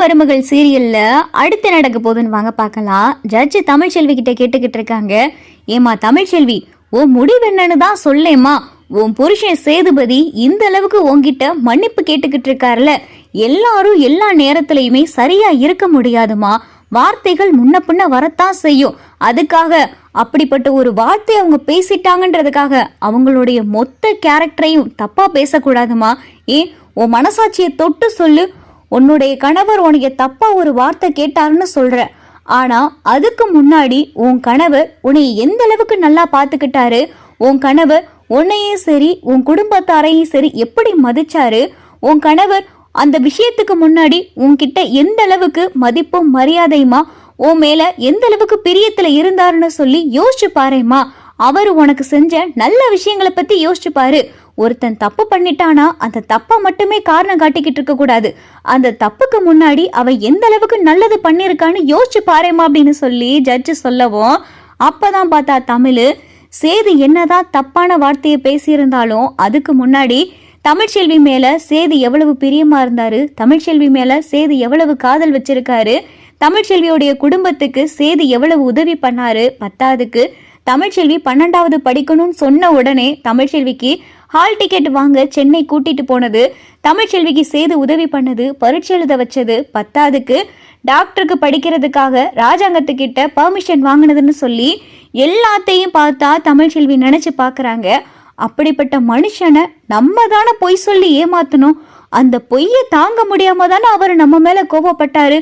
மருமகள் சீரியல்ல அடுத்து நடக்க போகுதுன்னு வாங்க பார்க்கலாம். ஜட்ஜ் தமிழ்ச்செல்வி கிட்ட கேட்டுக்கிட்டு இருக்காங்க. ஏமா தமிழ்ச்செல்வி உன் முடிவு என்னன்னு தான் சொல்லேம்மா. உன் புருஷன் சேதுபதி இந்த அளவுக்கு உன்கிட்ட மன்னிப்பு கேட்டுக்கிட்டு இருக்காருல. எல்லாரும் எல்லா நேரத்திலையுமே சரியா இருக்க முடியாதுமா. வார்த்தைகள் முன்ன பின்ன வரத்தான் செய்யும். அதுக்காக அப்படிப்பட்ட ஒரு வார்த்தை அவங்க பேசிட்டாங்கன்றதுக்காக அவங்களுடைய மொத்த கேரக்டரையும் தப்பா பேசக்கூடாதுமா. ஏன் உன் மனசாட்சியை தொட்டு சொல்லு. உன்னுடைய கணவர் உனக்கு தப்பா ஒரு வார்த்தை கேட்டாருன்னு சொல்ற. ஆனா அதுக்கு முன்னாடி உன் கணவர் உன்னை எந்த அளவுக்கு நல்லா பார்த்துக்கிட்டாரு? உன் கணவர் உன்னையும் சரி உன் குடும்பத்தாரையும் சரி எப்படி மதிச்சாரு? உன் கணவர் அந்த விஷயத்துக்கு முன்னாடி உன்கிட்ட எந்த அளவுக்கு மதிப்பும் மரியாதையுமா? உன் மேல எந்த அளவுக்கு பிரியத்துல இருந்தாருன்னு சொல்லி யோசிச்சு பாருமா அவர் உனக்கு செஞ்ச நல்ல விஷயங்களை பத்தி யோசிச்சு பாரு. ஒருத்தன் தப்பு பண்ணிட்டானா அந்த தப்பை மட்டுமே காரணம் காட்டிக்கிட்டு இருக்க கூடாது. அந்த தப்புக்கு முன்னாடி அவன் எந்த அளவுக்கு நல்லது பண்ணியிருக்கான்னு யோசிச்சு பாருமா அப்படின்னு சொல்லி ஜட்ஜு சொல்லவும் அப்பதான் பார்த்தா தமிழ் சேது என்னதான் தப்பான வார்த்தையை பேசியிருந்தாலும் அதுக்கு முன்னாடி தமிழ்ச்செல்வி மேல சேது எவ்வளவு பிரியமா இருந்தாரு தமிழ்ச்செல்வி மேல சேது எவ்வளவு காதல் வச்சிருக்காரு தமிழ்ச்செல்வியோடைய குடும்பத்துக்கு சேது எவ்வளவு உதவி பண்ணாரு பத்தாவதுக்கு தமிழ்ச்செல்வி பன்னெண்டாவது படிக்கணும்னு சொன்ன உடனே தமிழ்ச்செல்விக்கு ஹால் டிக்கெட் வாங்க சென்னை கூட்டிட்டு போனது. தமிழ்ச்செல்விக்கு சேது உதவி பண்ணது பரீட்சை எழுத வச்சது பத்தாவதுக்கு டாக்டருக்கு படிக்கிறதுக்காக ராஜாங்கத்துக்கிட்ட பர்மிஷன் வாங்கினதுன்னு சொல்லி எல்லாத்தையும் பார்த்தா தமிழ்ச்செல்வி நினைச்சு பார்க்குறாங்க அப்படிப்பட்ட மனுஷனை நம்ம தானே பொய் சொல்லி ஏமாத்தணும். அந்த பொய்யை தாங்க முடியாம தானே அவர் நம்ம மேல கோபப்பட்டாரு.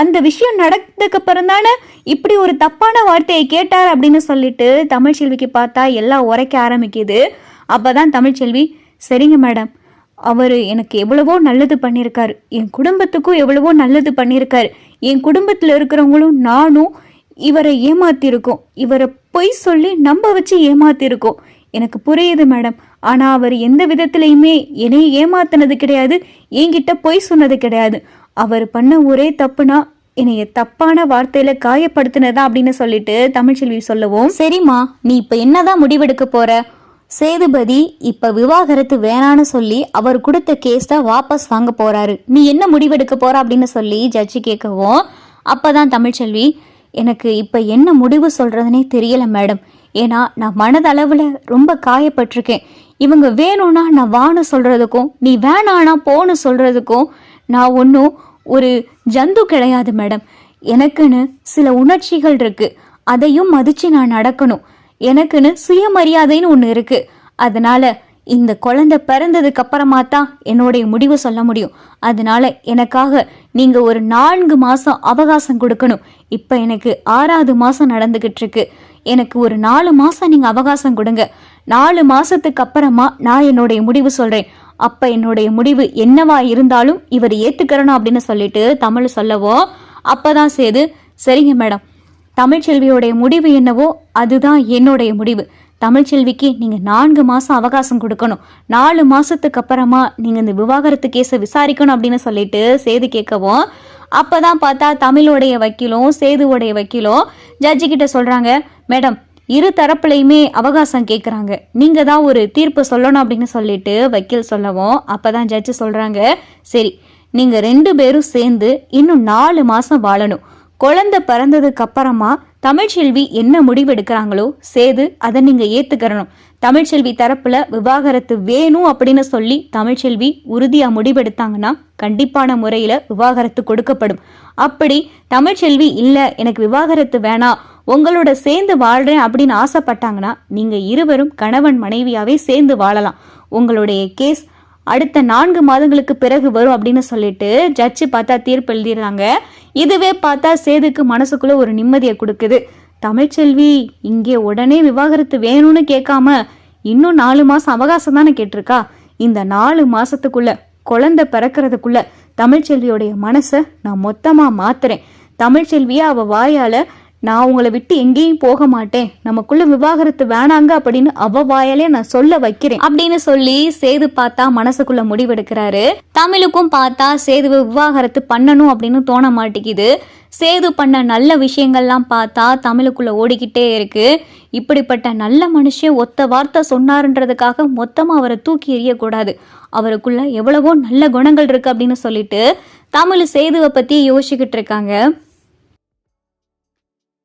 அந்த விஷயம் நடந்ததுக்கு அப்புறம் தானே இப்படி ஒரு தப்பான வார்த்தையை கேட்டார் அப்படின்னு சொல்லிட்டு தமிழ்ச்செல்விக்கு பார்த்தா எல்லாம் உரைக்க ஆரம்பிக்குது. அப்பதான் தமிழ்ச்செல்வி சரிங்க மேடம் அவர் எனக்கு எவ்வளவோ நல்லது பண்ணியிருக்காரு என் குடும்பத்துக்கும் எவ்வளவோ நல்லது பண்ணியிருக்காரு என் குடும்பத்தில் இருக்கிறவங்களும் நானும் இவரை ஏமாத்திருக்கோம். இவரை பொய் சொல்லி நம்ப வச்சு ஏமாத்திருக்கோம். எனக்கு புரியுது மேடம் ஆனா அவர் எந்த விதத்திலையுமே என்னை ஏமாத்தினது கிடையாது. என்கிட்ட பொய் சொன்னது கிடையாது. அவர் பண்ண ஒரே தப்புனா என்னைய தப்பான வார்த்தையில காயப்படுத்தினதா அப்படின்னு சொல்லிட்டு தமிழ்ச்செல்வி சொல்லவும். சரிம்மா நீ இப்ப என்னதான் முடிவெடுக்க போற? சேதுபதி இப்ப விவாகரத்து வேணான்னு சொல்லி அவர் கொடுத்த கேஸை வாபஸ் வாங்க போறாரு. நீ என்ன முடிவெடுக்க போற? அப்படின்னு சொல்லி ஜட்ஜி கேட்கவும் அப்பதான் தமிழ்ச்செல்வி எனக்கு இப்ப என்ன முடிவு சொல்றதுனே தெரியல மேடம். ஏன்னா நான் மனதளவுல ரொம்ப காயப்பட்டிருக்கேன். இவங்க வேணும்னா நான் வான்னு சொல்றதுக்கும் நீ வேணானா போன்னு சொல்றதுக்கும் நான் ஒன்றும் ஒரு ஜந்து கிடையாது மேடம். எனக்குன்னு சில உணர்ச்சிகள் இருக்கு. அதையும் மதிச்சு நான் நடக்கணும். எனக்குன்னு சுயமரியாதைன்னு ஒன்று இருக்கு. அதனால இந்த குழந்தை பிறந்ததுக்கு அப்புறமா தான் என்னுடைய முடிவு சொல்ல முடியும். அதனால எனக்காக நீங்க ஒரு நான்கு மாசம் அவகாசம் கொடுக்கணும். இப்ப எனக்கு ஆறாவது மாசம் நடந்துகிட்டு இருக்கு. எனக்கு ஒரு நாலு மாசம் நீங்க அவகாசம் கொடுங்க. நாலு மாசத்துக்கு அப்புறமா நான் என்னுடைய முடிவு சொல்றேன். அப்ப என்னுடைய முடிவு என்னவா இருந்தாலும் இவர் ஏத்துக்கிறனும் அப்படின்னு சொல்லிட்டு தமிழ் சொல்லவோ அப்பதான் சேது சரிங்க மேடம். தமிழ்ச்செல்வியோடைய முடிவு என்னவோ அதுதான் என்னுடைய முடிவு. தமிழ்ச்செல்விக்கு நீங்கள் நான்கு மாதம் அவகாசம் கொடுக்கணும். நாலு மாதத்துக்கு அப்புறமா நீங்கள் இந்த விவாகரத்து கேஸை விசாரிக்கணும் அப்படின்னு சொல்லிட்டு சேது கேட்கவும் அப்போ தான் பார்த்தா தமிழோடைய வக்கீலும் சேதுவோடைய வக்கீலும் ஜட்ஜி கிட்ட சொல்கிறாங்க மேடம் இரு தரப்புலையுமே அவகாசம் கேட்குறாங்க. நீங்கள் தான் ஒரு தீர்ப்பு சொல்லணும் அப்படின்னு சொல்லிட்டு வக்கீல் சொல்லவும் அப்பதான் ஜட்ஜி சொல்கிறாங்க சரி நீங்கள் ரெண்டு பேரும் சேர்ந்து இன்னும் நாலு மாதம் வாழணும். குழந்தை பிறந்ததுக்கு அப்புறமா தமிழ்ச்செல்வி என்ன முடிவெடுக்கிறாங்களோ சேது அதை நீங்க ஏத்துக்கிறணும். தமிழ்ச்செல்வி தரப்புல விவாகரத்து வேணும் அப்படின்னு சொல்லி தமிழ்ச்செல்வி உறுதியா முடிவெடுத்தாங்கன்னா கண்டிப்பான முறையில விவாகரத்து கொடுக்கப்படும். அப்படி தமிழ்ச்செல்வி இல்ல எனக்கு விவாகரத்து வேணாம். உங்களோட சேர்ந்து வாழ்றேன் அப்படின்னு ஆசைப்பட்டாங்கன்னா நீங்க இருவரும் கணவன் மனைவியாவே சேர்ந்து வாழலாம். உங்களுடைய கேஸ் அடுத்த நான்கு மாதங்களுக்கு பிறகு வரும் அப்படின்னு சொல்லிட்டு ஜட்ஜு பார்த்தா தீர்ப்பு எழுதிடுறாங்க இதுவே பார்த்தா சேதுக்கு மனசுக்குள்ள ஒரு நிம்மதியை கொடுக்குது. தமிழ்ச்செல்வி இங்கே உடனே விவாகரத்து வேணும்னு கேட்காம இன்னும் நாலு மாசம் அவகாசம் தானே கேட்டிருக்கா? இந்த நாலு மாசத்துக்குள்ள குழந்தை பிறக்கிறதுக்குள்ள தமிழ்ச்செல்வியோடைய மனசை நான் மொத்தமா மாத்துறேன். தமிழ்ச்செல்வியை அவ வாயால நான் உங்களை விட்டு எங்கேயும் போக மாட்டேன். நமக்குள்ள விவாகரத்து வேணாங்க அப்படின்னு அவ வாயாலே நான் சொல்ல வைக்கிறேன். அப்படின்னு சொல்லி சேது பார்த்தா மனசுக்குள்ள முடிவெடுக்கிறாரு. தமிழுக்கும் பார்த்தா சேது விவாகரத்து பண்ணணும் அப்படின்னு தோண மாட்டேங்குது. சேது பண்ண நல்ல விஷயங்கள்லாம் பார்த்தா தமிழுக்குள்ள ஓடிக்கிட்டே இருக்கு. இப்படிப்பட்ட நல்ல மனுஷன் ஒத்த வார்த்தை சொன்னாருன்றதுக்காக மொத்தமா அவரை தூக்கி எறியக்கூடாது. அவருக்குள்ள எவ்வளவோ நல்ல குணங்கள் இருக்கு அப்படின்னு சொல்லிட்டு தமிழ் சேதுவை பத்தி யோசிச்சுக்கிட்டு இருக்காங்க.